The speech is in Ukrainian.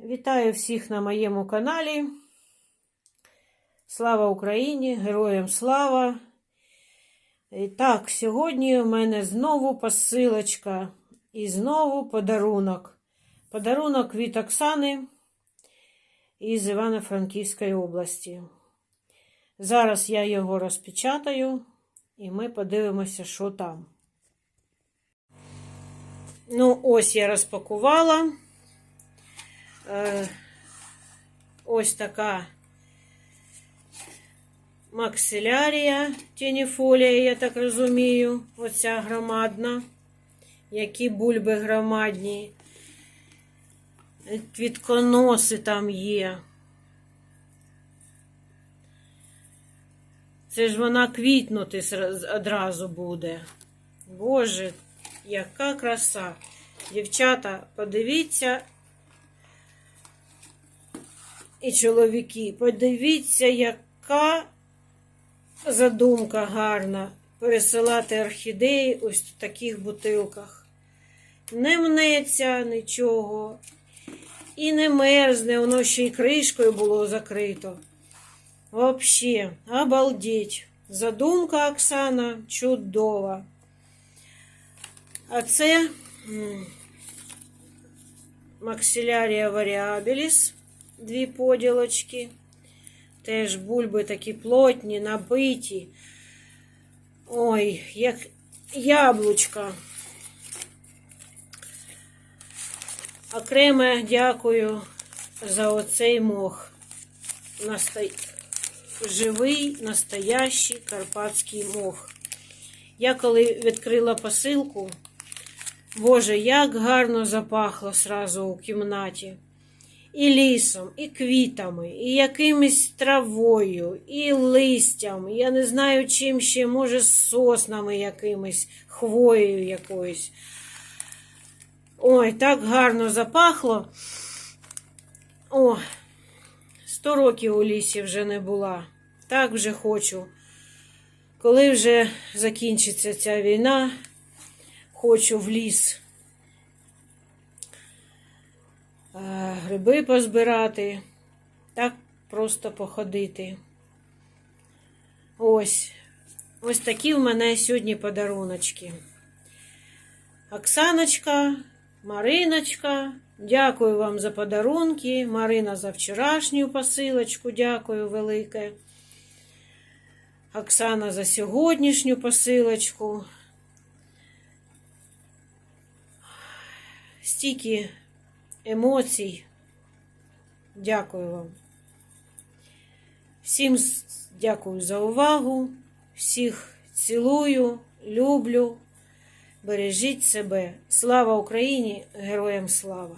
Вітаю всіх на моєму каналі. Слава Україні! Героям слава! І так, сьогодні у мене знову посилочка і знову подарунок. Подарунок від Оксани із Івано-Франківської області. Зараз я його розпечатаю і ми подивимося, що там. Ну, ось я розпакувала. Е, ось така максилярія, тініфолія, я так розумію, оця громадна, які бульби громадні, квітконоси там є. Це ж вона квітнути одразу буде. Боже, яка краса. Дівчата, подивіться. І чоловіки, подивіться, яка задумка гарна пересилати орхідеї ось в таких бутилках. Не мнеться нічого. І не мерзне, воно ще й кришкою було закрито. Вообще, обалдеть. Задумка Оксана чудова. А це максилярія варіабіліс, дві поділочки. Теж бульби такі плотні, набиті. Ой, як яблучка. Окремо дякую за оцей мох. Наста... Живий, настоящий карпатський мох. Я коли відкрила посилку, Боже, як гарно запахло сразу у кімнаті. І лісом, і квітами, і якимось травою, і листям. Я не знаю, чим ще, може, з соснами якимись, хвоєю якоюсь. Ой, так гарно запахло. О, сто років у лісі вже не була. Так вже хочу. Коли вже закінчиться ця війна, хочу в ліс. Гриби позбирати, так просто походити. Ось. Ось такі в мене сьогодні подаруночки. Оксаночка, Мариночка, дякую вам за подарунки. Марина за вчорашню посилочку, дякую велике. Оксана за сьогоднішню посилочку. Стільки емоцій. Дякую вам. Всім дякую за увагу. Всіх цілую, люблю. Бережіть себе. Слава Україні! Героям слава!